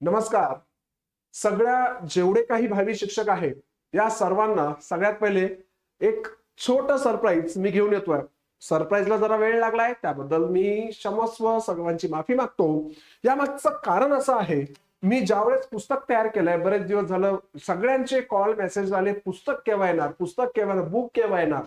नमस्कार. सगळ्या जेवढे काही भावी शिक्षक आहेत या सर्वांना सगळ्यात पहिले एक छोट सरप्राईज मी घेऊन येतोय. सरप्राईजला जरा वेळ लागलाय त्याबद्दल मी क्षमस्व सर्वांची माफी मागतो. या मागचं कारण असं आहे मी ज्यावेळेस पुस्तक तयार केलंय बरेच दिवस झालं सगळ्यांचे कॉल मेसेज आले पुस्तक केव्हा येणार पुस्तक केव्हा येणार बुक केव्हा येणार?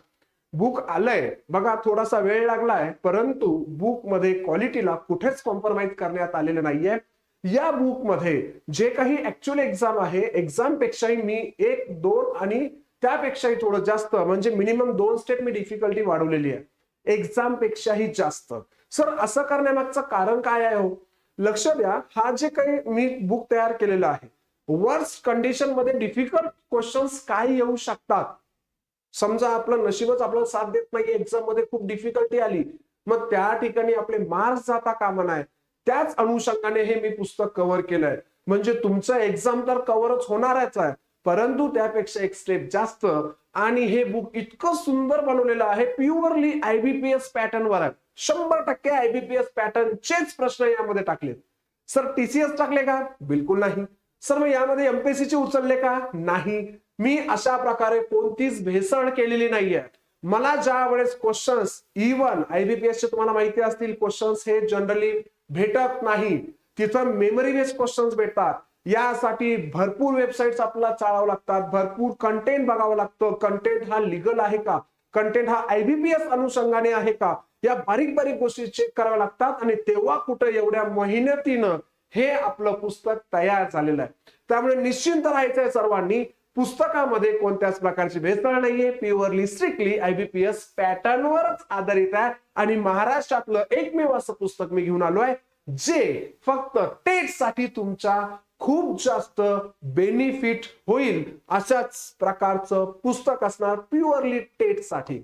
बुक आलंय. बघा थोडासा वेळ लागलाय परंतु बुकमध्ये क्वालिटीला कुठेच कॉम्प्रोमाइज करण्यात आलेलं नाहीये. या बुकमध्ये जे काही ऍक्च्युअल एक्झाम आहे एक्झाम पेक्षाही मी एक दोन आणि त्यापेक्षाही थोडं जास्त म्हणजे मिनिमम दोन स्टेप मी डिफिकल्टी वाढवलेली आहे. एक्झाम पेक्षाही जास्त. सर असं करण्यामागचं कारण काय आहे हो? लक्ष द्या हा जे काही मी बुक तयार केलेला आहे वर्स्ट कंडिशनमध्ये डिफिकल्ट क्वेश्चन्स काय येऊ शकतात. समजा आपलं नशीबच आपल्याला साथ देत नाही एक्झाममध्ये खूप डिफिकल्टी आली. मग त्या ठिकाणी आपले मार्क्स जाता कामा नाही त्याच अनुषंगाने हे मी पुस्तक कव्हर केलंय. म्हणजे तुमचं एक्झाम तर कव्हरच होणारच आहे. परंतु त्यापेक्षा एक स्टेप जास्त. आणि हे बुक इतकं सुंदर बनवलेलं आहे. प्युअरली आयबीपीएस पॅटर्न वर आहे. शंभर टक्के आयबीपीएस पॅटर्नचेच प्रश्न यामध्ये टाकले सर टीसीएस टाकले का? बिलकुल नाही. सर मग यामध्ये एमपीएससी चे उचलले का? नाही. मी अशा प्रकारे कोणतीच भेसळ केलेली नाहीये. मला ज्या वेळेस क्वेश्चन्स इव्हन आयबीपीएस चे तुम्हाला माहिती असतील क्वेश्चन्स हे जनरली भेटत नाही. तिथं मेमरी बेस्ड क्वेश्चन्स भेटतात. यासाठी भरपूर वेबसाईट्स आपल्याला चाळावं लागतात. भरपूर कंटेंट बघावं लागतं. कंटेंट हा लिगल आहे का? कंटेंट हा आयबीपीएस अनुषंगाने आहे का? या बारीक बारीक गोष्टी चेक कराव्या लागतात आणि तेव्हा कुठं एवढ्या मेहनतीनं हे आपलं पुस्तक तयार झालेलं आहे. त्यामुळे निश्चिंत राहायचंय सर्वांनी. पुस्तकामध्ये कोणत्याच प्रकारची भेसळ नाहीये. प्युअरली स्ट्रिक्टली आयबीपीएस पॅटर्नवरच आधारित आहे. आणि महाराष्ट्रातलं एकमेव असं पुस्तक मी घेऊन आलो आहे जे फक्त टेटसाठी तुमच्या खूप जास्त बेनिफिट होईल अशाच प्रकारचं पुस्तक असणार प्युअरली टेटसाठी.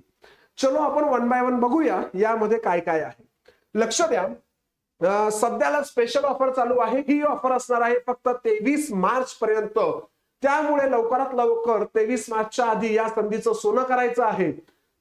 चलो आपण वन बाय वन बघूया यामध्ये काय काय आहे. लक्ष द्या. सध्याला स्पेशल ऑफर चालू आहे. ही ऑफर असणार आहे फक्त तेवीस मार्च पर्यंत त्यामुळे लवकरात लवकर तेवीस मार्चच्या आधी या संधीचं सोनं करायचं आहे.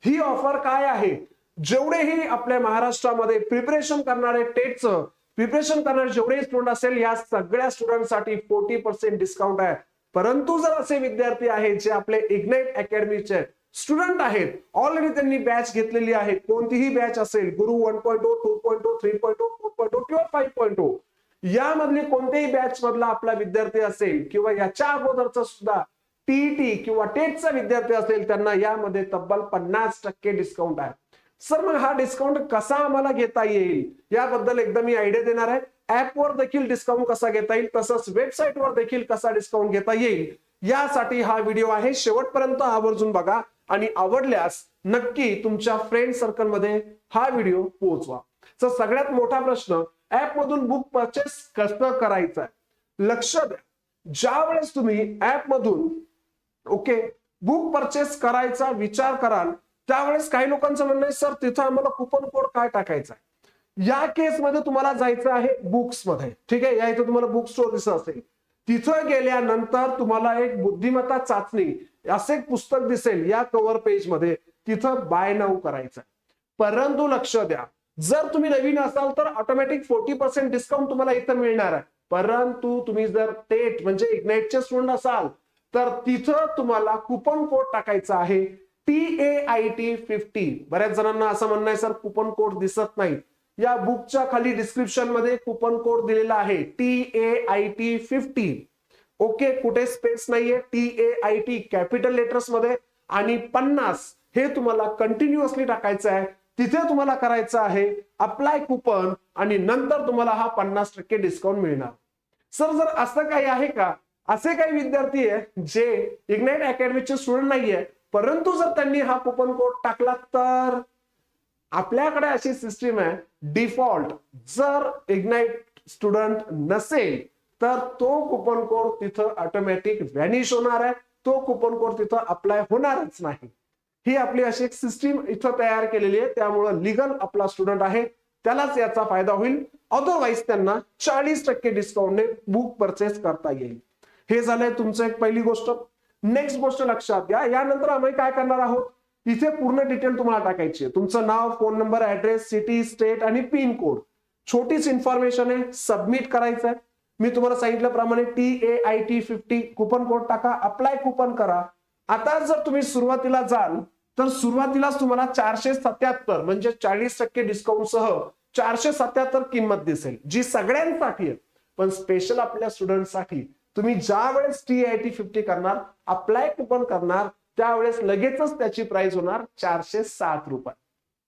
ही ऑफर काय आहे? जेवढेही आपल्या महाराष्ट्रामध्ये प्रिपरेशन करणारे टेटचं प्रिपरेशन करणारे जेवढे स्टुडंट असेल या सगळ्या स्टुडंटसाठी फोर्टी पर्सेंट डिस्काउंट आहे. परंतु जर असे विद्यार्थी आहेत जे आपले इग्नाइट अकॅडमीचे स्टुडंट आहेत ऑलरेडी त्यांनी बॅच घेतलेली आहे. कोणतीही बॅच असेल गुरु one point two point three point four point किंवा फाईव्ह पॉईंट यामधली कोणत्याही बॅच मधला आपला विद्यार्थी असेल किंवा याच्या अगोदरचा सुद्धा टीईटी किंवा टेटचा विद्यार्थी असेल त्यांना यामध्ये तब्बल पन्नास टक्के डिस्काउंट आहे. सर मग हा डिस्काउंट कसा आम्हाला घेता येईल? याबद्दल एकदा मी आयडिया देणार आहे. ऍपवर देखील डिस्काउंट कसा घेता येईल? तसंच वेबसाईटवर देखील कसा डिस्काउंट घेता येईल? यासाठी हा व्हिडिओ आहे. शेवटपर्यंत आवर्जून बघा आणि आवडल्यास नक्की तुमच्या फ्रेंड सर्कलमध्ये हा व्हिडिओ पोहोचवा. सर सगळ्यात मोठा प्रश्न ऍप मधून बुक परचेस कसं करायचं? आहे लक्ष द्या. ज्या वेळेस तुम्ही ऍप मधून ओके बुक परचेस करायचा विचार कराल त्यावेळेस काही लोकांचं म्हणणं आहे सर तिथं आम्हाला कुपन कोड काय टाकायचा आहे? या केसमध्ये तुम्हाला जायचं आहे बुक्समध्ये. ठीक आहे? या इथं तुम्हाला बुक स्टोर दिसत असेल. तिथं गेल्यानंतर तुम्हाला एक बुद्धिमत्ता चाचणी असे एक पुस्तक दिसेल या कव्हर पेजमध्ये. तिथं बाय नाऊ करायचं आहे. परंतु लक्ष द्या. जर तुम्ही नवीन असाल तर ऑटोमॅटिक फोर्टी पर्सेंट डिस्काउंट तुम्हाला इथं मिळणार आहे. परंतु तुम्ही जर टेट म्हणजे इग्नाइटचे स्टुडंट असाल तर तिथं तुम्हाला कुपन कोड टाकायचा आहे. T A I T fifty बऱ्याच जणांना असं म्हणणं आहे सर कुपन कोड दिसत नाही. या बुकच्या खाली डिस्क्रिप्शनमध्ये कुपन कोड दिलेला आहे. T A I T fifty okay कुठे स्पेस नाहीये. T A I T capital लेटर्समध्ये. आणि पन्नास हे तुम्हाला कंटिन्युअसली टाकायचं आहे. तिथे तुम्हाला करायचं आहे अप्लाय कुपन आणि नंतर तुम्हाला हा पन्नास टक्के डिस्काउंट मिळणार. सर जर असं काही आहे का? असे काही विद्यार्थी आहे जे इग्नाइट अकॅडमीचे स्टुडंट नाहीये परंतु जर त्यांनी हा कुपन कोड टाकला तर? आपल्याकडे अशी सिस्टीम आहे डिफॉल्ट जर इग्नाइट स्टुडंट नसेल तर तो कुपन कोड तिथं ऑटोमॅटिक व्हॅनिश होणार आहे. तो कुपन कोड तिथं अप्लाय होणारच नाही. ही आपली अशी एक सिस्टीम इथं तयार केलेली आहे. त्यामुळं लिगल आपला स्टुडंट आहे. त्यालाच याचा फायदा होईल. अदरवाईज त्यांना चाळीस टक्के डिस्काउंटने बुक परचेस करता येईल. हे झालंय तुमचं एक पहिली गोष्ट. नेक्स्ट गोष्ट लक्षात घ्या. यानंतर आम्ही काय करणार आहोत? इथे पूर्ण डिटेल तुम्हाला टाकायची आहे. तुमचं नाव phone number address city state आणि पिन कोड छोटीच इन्फॉर्मेशन आहे. सबमिट करायचं आहे. मी तुम्हाला सांगितल्याप्रमाणे T A I T fifty coupon code टाका. अप्लाय कुपन करा. आता जर तुम्ही सुरुवातीला जाल तर सुरुवातीलाच तुम्हाला चारशे सत्याहत्तर म्हणजे चाळीस टक्के डिस्काउंट सह चारशे सत्याहत्तर किंमत दिसेल जी सगळ्यांसाठी आहे. पण स्पेशल आपल्या स्टुडंटसाठी तुम्ही ज्या वेळेस टी आय टी फिफ्टी करणार अप्लाय कुपन करणार त्यावेळेस लगेचच त्याची प्राइस होणार चारशे सात रुपये.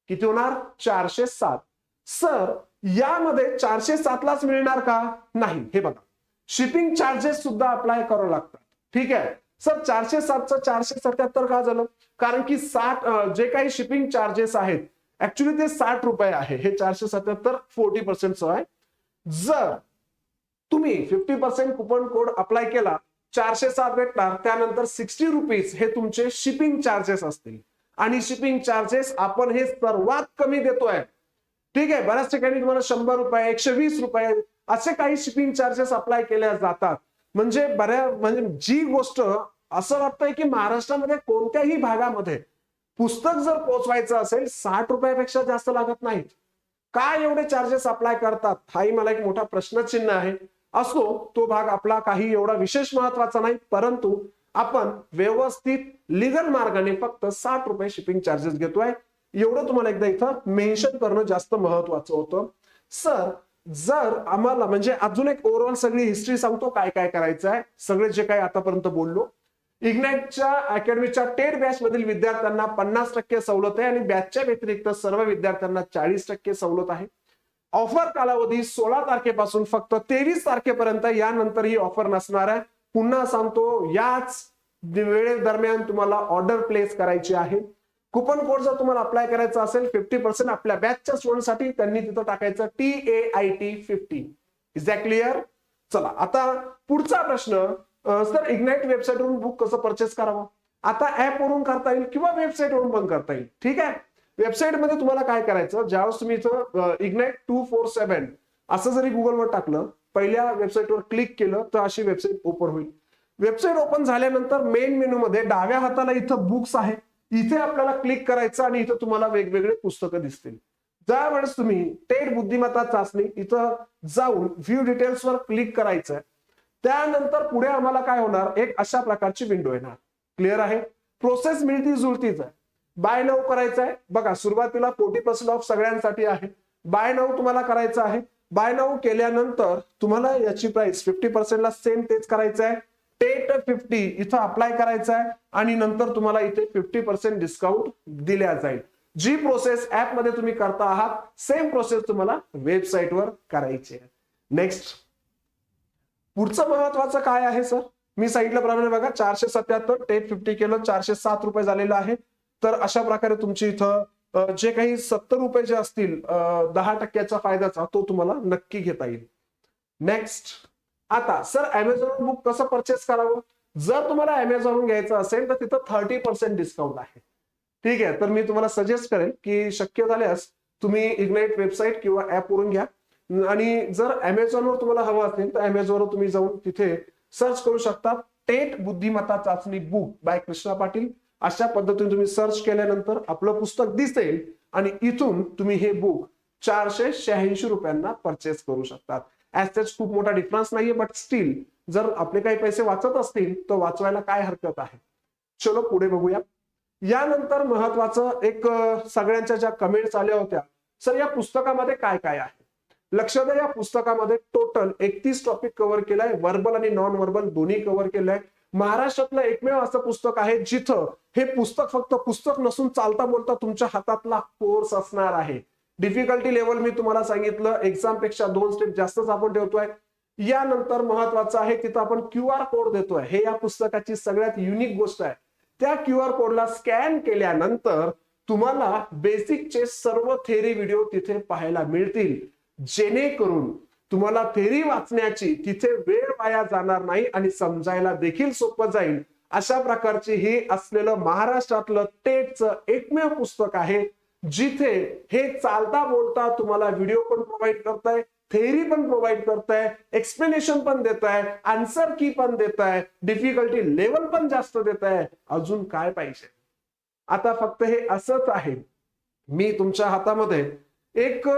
किती होणार? चारशे सात. सर यामध्ये चारशे सातलाच मिळणार का? नाही. हे बघा. शिपिंग चार्जेस सुद्धा अप्लाय करावं लागतात. ठीक आहे? सर चारशे सातचं चारशे सत्याहत्तर का झालं? कारण की साठ जे काही शिपिंग चार्जेस आहेत ऍक्च्युली ते साठ रुपये आहे. हे चारशे सत्याहत्तर फोर्टी पर्सेंट आहे. जर तुम्ही fifty percent coupon code apply केला चारशे सात भेटणार त्यानंतर सिक्स्टी रुपीज हे तुमचे शिपिंग चार्जेस असतील. आणि शिपिंग चार्जेस आपण हे सर्वात कमी देतोय. ठीक आहे बऱ्याच ठिकाणी तुम्हाला शंभर रुपये एकशे वीस रुपये असे काही शिपिंग चार्जेस अप्लाय केल्या जातात. म्हणजे बऱ्या म्हणजे जी गोष्ट असं वाटतंय की महाराष्ट्रामध्ये कोणत्याही भागामध्ये पुस्तक जर पोचवायचं असेल साठ रुपयापेक्षा जास्त लागत नाहीत. काय एवढे चार्जेस अप्लाय करतात? हाही मला एक मोठा प्रश्नचिन्ह आहे. असो तो भाग आपला काही एवढा विशेष महत्त्वाचा नाही परंतु आपण व्यवस्थित लिगल मार्गाने फक्त साठ रुपये शिपिंग चार्जेस घेतोय. एवढं तुम्हाला एकदा इथं मेन्शन करणं जास्त महत्वाचं होतं. सर जर आम्हाला म्हणजे अजून एक ओव्हरऑल सगळी हिस्ट्री सांगतो काय काय करायचं आहे. सगळे जे काही आतापर्यंत बोललो. इग्नाइटच्या अकॅडमीच्या टेड बॅच मधील विद्यार्थ्यांना पन्नास टक्के सवलत आहे आणि बॅचच्या व्यतिरिक्त सर्व विद्यार्थ्यांना चाळीस टक्के सवलत आहे. ऑफर कालावधी सोळा तारखेपासून फक्त तेवीस तारखेपर्यंत यानंतर ही ऑफर नसणार आहे. पुन्हा सांगतो याच वेळे दरम्यान तुम्हाला ऑर्डर प्लेस करायची आहे. कुपन कोड जर तुम्हाला अप्लाय करायचा असेल फिफ्टी पर्सेंट आपल्या बॅचच्या स्टुडंटसाठी त्यांनी तिथं टाकायचं T A I T fifty is that clear चला आता पुढचा प्रश्न सर इग्नाइट वेबसाईटवरून बुक कसं परचेस करावं? आता ऍप वरून करता येईल किंवा वेबसाईट वरून पण करता येईल? ठीक आहे? वेबसाईटमध्ये तुम्हाला काय करायचं? ज्यावेळेस तुम्ही इथं इग्नाइट टू फोर सेव्हन असं जरी गुगलवर टाकलं पहिल्या वेबसाईटवर क्लिक केलं तर अशी वेबसाईट ओपन होईल. वेबसाईट ओपन झाल्यानंतर मेन मेनू मध्ये डाव्या हाताला इथं बुक्स आहे. इथे आपल्याला क्लिक करायचं आणि इथं तुम्हाला वेगवेगळे पुस्तकं दिसतील. ज्या वेळेस तुम्ही टेट बुद्धिमत्ता चाचणी इथं जाऊन व्ह्यू डिटेल्स वर क्लिक करायचं त्यानंतर पुढे आम्हाला काय होणार? एक अशा प्रकारची विंडो येणार. क्लिअर आहे? प्रोसेस मिळती जुळतीच आहे. बाय नाव करायचं आहे बघा सुरुवातीला फोर्टी पर्सेंट ऑफ सगळ्यांसाठी आहे. बाय नाव तुम्हाला करायचं आहे. बाय नाव केल्यानंतर तुम्हाला याची प्राइस फिफ्टी पर्सेंटला सेम तेच करायचं आहे टेट फिफ्टी इथं अप्लाय करायचं आहे आणि नंतर तुम्हाला इथे फिफ्टी पर्सेंट डिस्काउंट दिल्या जाईल. जी प्रोसेस ऍपमध्ये तुम्ही करता आहात सेम प्रोसेस तुम्हाला वेबसाईटवर करायची आहे. नेक्स्ट पुढचं महत्वाचं काय आहे सर मी सांगितल्याप्रमाणे बघा चारशे सत्याहत्तर टेट फिफ्टी केलं चारशे सात रुपये झालेलं आहे. तर अशा प्रकारे तुमची इथं जे काही सत्तर रुपये जे असतील दहा टक्क्याचा फायद्याचा तो तुम्हाला नक्की घेता येईल. नेक्स्ट आता सर अमेझॉन बुक कसं परचेस करावं? जर तुम्हाला अमेझॉन घ्यायचं असेल तर तिथं थर्टी पर्सेंट डिस्काउंट आहे. ठीक आहे? तर मी तुम्हाला सजेस्ट करेन की शक्य झाल्यास तुम्ही इग्नाइट वेबसाईट किंवा ऍप वरून घ्या. आणि जर अमेझॉनवर तुम्हाला हवं असेल तर अमेझॉनवर तुम्ही जाऊन तिथे सर्च करू शकता. टेट बुद्धिमत्ता चाचणी बुक बाय कृष्णा पाटील. अशा पद्धतीने तुम्ही सर्च केल्यानंतर आपलं पुस्तक दिसेल आणि इथून तुम्ही हे बुक चारशे शहाऐंशी रुपयांना परचेस करू शकतात. ऍज खूप मोठा डिफरन्स नाहीये बट स्टील जर आपले काही पैसे वाचत असतील तर वाचवायला काय हरकत आहे? चलो पुढे बघूया. यानंतर महत्वाचं एक सगळ्यांच्या ज्या कमेंट्स आल्या होत्या सर या पुस्तकामध्ये काय काय आहे? लक्ष द्या या पुस्तकामध्ये टोटल एकतीस टॉपिक कव्हर केलाय वर्बल आणि नॉन वर्बल दोन्ही कव्हर केलंय. महाराष्ट्रातलं एकमेव असं पुस्तक आहे जिथं हे पुस्तक फक्त पुस्तक नसून चालता बोलता तुमच्या हातातला कोर्स असणार आहे. डिफिकल्टी लेवल मी तुम्हाला सांगितलं. एक्झामपेक्षा दोन स्टेप जास्तच आपण ठेवतोय. यानंतर महत्वाचं आहे तिथं आपण क्यू आर कोड देतोय. हे या पुस्तकाची सगळ्यात युनिक गोष्ट आहे. त्या क्यू आर कोडला स्कॅन केल्यानंतर तुम्हाला बेसिकचे सर्व थेरी व्हिडिओ तिथे पाहायला मिळतील. जेणेकरून तुम्हाला थेरी वाचण्याची तिथे वेळ वाया जाणार नाही आणि समजायला देखील सोपं जाईल. अशा प्रकारची हे असलेलं महाराष्ट्रातलं टेटचं एकमेव पुस्तक आहे. जिथे हे चालता बोलता तुम्हाला व्हिडिओ पण प्रोव्हाइड करताय थेअरी पण प्रोव्हाइड करताय एक्सप्लेनेशन पण देत आहे आन्सर की पण देत आहे डिफिकल्टी लेवल पण जास्त देत आहे अजून काय पाहिजे? आता फक्त हे असंच आहे. मी तुमच्या हातामध्ये एक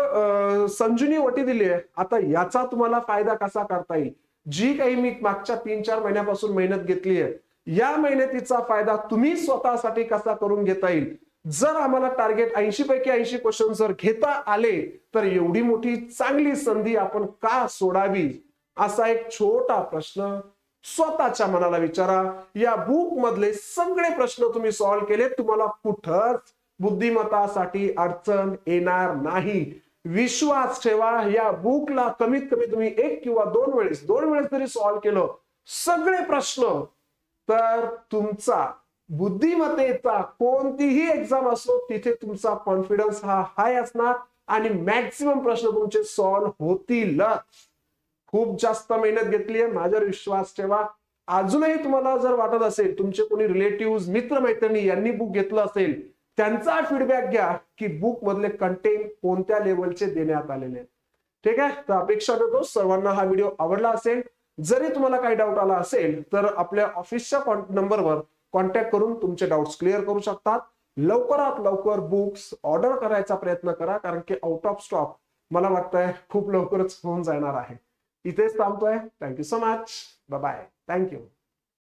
संजुनी वटी दिली आहे. आता याचा तुम्हाला फायदा कसा करता येईल? जी काही मी मागच्या तीन चार महिन्यापासून मेहनत घेतली आहे या मेहनतीचा फायदा तुम्ही स्वतःसाठी कसा करून घेता येईल? जर आम्हाला टार्गेट ऐंशी पैकी ऐंशी क्वेश्चन जर घेता आले तर एवढी मोठी चांगली संधी आपण का सोडावी? असा एक छोटा प्रश्न स्वतःच्या मनाला विचारा. या बुक मधले सगळे प्रश्न तुम्ही सॉल्व्ह केले तुम्हाला कुठंच बुद्धिमत्तासाठी अडचण येणार नाही. विश्वास ठेवा. या बुकला कमीत कमी तुम्ही एक किंवा दोन वेळेस दोन वेळेस जरी सॉल्व्ह केलं सगळे प्रश्न तर तुमचा बुद्धिमत्तेचा कोणतीही एक्झाम असो तिथे तुमचा कॉन्फिडन्स हा हाय असणार आणि मॅक्सिमम प्रश्न तुमचे सॉल्व्ह होतीलच. खूप जास्त मेहनत घेतली आहे माझ्यावर विश्वास ठेवा. अजूनही तुम्हाला जर वाटत असेल तुमचे कोणी रिलेटिव्ह मित्र मैत्रिणी यांनी बुक घेतलं असेल त्यांचा फीडबॅक घ्या की बुक मधले कंटेंट कोणत्या लेवलचे देण्यात आलेले आहेत. ठीक आहे? तर अपेक्षा करतो सर्वांना हा व्हिडिओ आवडला असेल. जरी तुम्हाला काही डाऊट आला असेल तर आपल्या ऑफिसच्या नंबरवर कॉन्टॅक्ट करून तुमचे डाऊट्स क्लिअर करू शकतात. लवकरात लवकर बुक्स ऑर्डर करायचा प्रयत्न करा कारण की आउट ऑफ स्टॉक मला वाटतंय खूप लवकरच होऊन जाणार आहे. इथेच थांबतोय. Thank you so much bye thank you